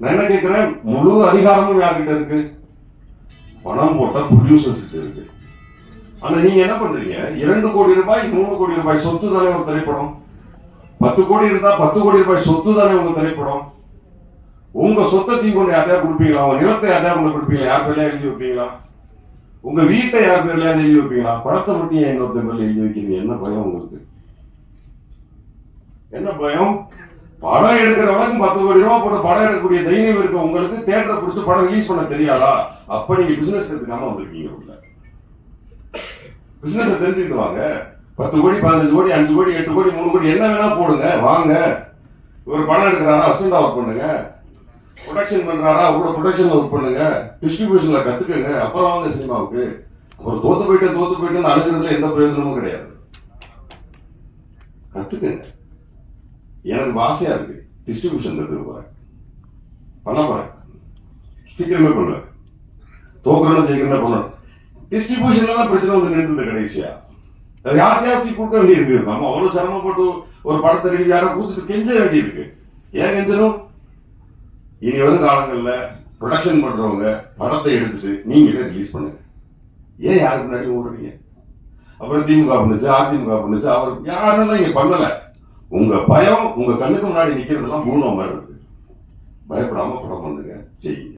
நான் என்ன கேட்கிறேன் முழு அதிகாரமும் யார்கிட்ட இருக்கு? பணம் போட்ட ப்ரொடியூசர்ஸ் இருக்கு. ஆனா நீங்க என்ன பண்றீங்க? இரண்டு கோடி ரூபாய் மூணு கோடி ரூபாய் சொத்து தானே ஒரு திரைப்படம்? பத்து கோடி இருந்தா பத்து கோடி ரூபாய் சொத்து தானே உங்க திரைப்படம்? உங்க சொத்தை தீ கொண்டு யார்ட்டையா கொடுப்பீங்களா? உங்க நிலத்தை யார்ட்டையா கொண்டு கொடுப்பீங்களா? யார் பேர்லயா எழுதி வைப்பீங்களா? உங்க வீட்டை யார் பேர்லயா எழுதி வைப்பீங்களா? படத்தை மட்டும் ஏன் இன்னொருத்த பேர்ல எழுதி வைக்கிறீங்க? என்ன பயம் உங்களுக்கு? என்ன பயம்? படம் எடுக்கிறவனுக்கு பத்து கோடி ரூபாய் போட்டு படம் எடுக்கக்கூடிய தைரியம் இருக்க உங்களுக்கு தேட்டரை பிடிச்சி படம் ரிலீஸ் பண்ண தெரியாதா? அப்ப நீங்க பிசினஸ் கத்துக்காம வந்திருக்கீங்க உள்ள. பிசினஸ் தெரிஞ்சுக்கிட்டு வாங்க. பத்து கோடி பதினஞ்சு கோடி அஞ்சு கோடி எட்டு கோடி மூணு கோடி என்ன வேணா போடுங்க. வாங்க. ஒரு படம் எடுக்கிறாரா அசண்டா ஒர்க் பண்ணுங்க. ப்ரொடக்ஷன் பண்றாரா அவரோட ப்ரொடக்ஷன் ஒர்க் பண்ணுங்க. டிஸ்ட்ரிபியூஷன்ல கத்துக்கங்க. அப்புறம் வாங்க சினிமாவுக்கு. ஒரு தோத்து போயிட்டு தோத்து போயிட்டு அழுகிறதுல எந்த பிரயோஜனமும் கிடையாது. கத்துக்கங்க. எனக்கு ஆசையா இருக்கு. டிஸ்ட்ரிபியூஷன் கத்துக்க போறேன் பண்ண போறேன். சீக்கிரமே பண்ணுவேன். தோக்கணும் சீக்கிரமே பண்ணுவேன் டிஸ்ட்ரிபியூஷன்ல தான் பிரச்சனை வந்து நின்றுது கடைசியா. அது யார்கிட்டயா தூக்கி கொடுக்க வேண்டியிருக்கு நம்ம அவ்வளவு சிரமப்பட்டு ஒரு படத்தை ரெடி யாரோ கொடுத்துட்டு கெஞ்ச வேண்டியிருக்கு. ஏன் கெஞ்சணும்? இனி வரும் காலங்களில் ப்ரொடக்ஷன் பண்றவங்க படத்தை எடுத்துட்டு நீங்களே ரிலீஸ் பண்ணுங்க. ஏன் யாருக்கு முன்னாடி ஓடுறீங்க? அப்புறம் திமுக பண்ணுச்சு அதிமுக பண்ணுச்சு அவர் யாரெல்லாம் இங்க பண்ணலை. உங்க பயம் உங்க கண்ணுக்கு முன்னாடி நிக்கிறதுலாம் பூர்ணம் மாதிரி இருக்கு. பயப்படாம படம் பண்ணுங்க. செய்யுங்க.